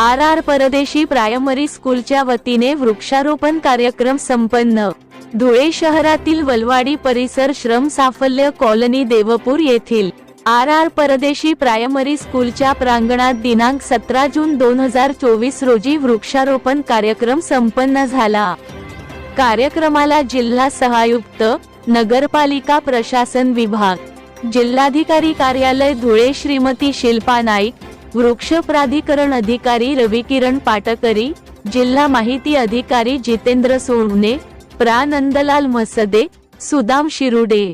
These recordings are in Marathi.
आर आर परदेशी प्रायमरी स्कूलच्या वतीने वृक्षारोपण कार्यक्रम संपन्न. धुळे शहरातील वलवाडी परिसर श्रम साफल्य कॉलनी देवपूर येथील आर आर परदेशी प्रायमरी स्कूलच्या प्रांगणात दिनांक सतरा जून दोन हजार चोवीस रोजी वृक्षारोपण कार्यक्रम संपन्न झाला. कार्यक्रमाला जिल्हा सहायुक्त नगरपालिका प्रशासन विभाग जिल्हाधिकारी कार्यालय धुळे श्रीमती शिल्पा नाईक वृक्ष प्राधिकरण अधिकारी रविकिरण पाटकरी जिल्हा माहिती अधिकारी जितेंद्र सोळुने प्रा नंदलाल मसदे सुदाम शिरुडे.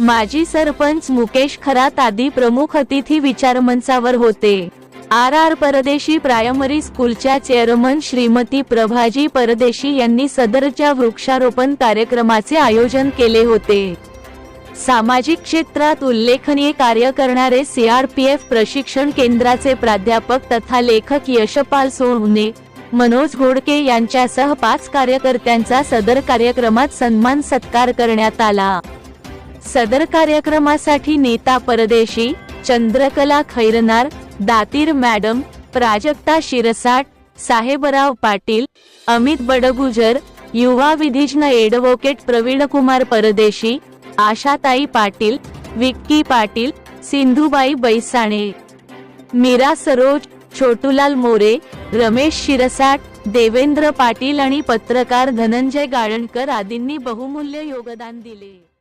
माजी सरपंच मुकेश खरात आदी प्रमुख अतिथी विचारमंचावर होते. आर आर परदेशी प्रायमरी स्कूलच्या चेअरमन श्रीमती प्रभाजी परदेशी यांनी सदरच्या वृक्षारोपण कार्यक्रमाचे आयोजन केले होते. सामाजिक क्षेत्रात उल्लेखनीय कार्य करणारे सीआरपीएफ प्रशिक्षण केंद्राचे प्राध्यापक तथा लेखक यशपाल सोहने मनोज घोडके यांच्यासह पाच कार्यकर्त्यांचा सदर कार्यक्रमात सन्मान सत्कार करण्यात आला. सदर कार्यक्रमासाठी नेता परदेशी चंद्रकला खैरनार दातीर मॅडम प्राजक्ता शिरसाट साहेबराव पाटील अमित बडगुजर युवा विधिज्ञ एडव्होकेट प्रवीणकुमार परदेशी आशाताई पाटील विक्की पाटील सिंधुबाई बैसाणे. मीरा सरोज छोटूलाल मोरे रमेश शिरसाट देवेंद्र पाटील आणि पत्रकार धनंजय गाळणकर आदींनी बहुमूल्य योगदान दिले.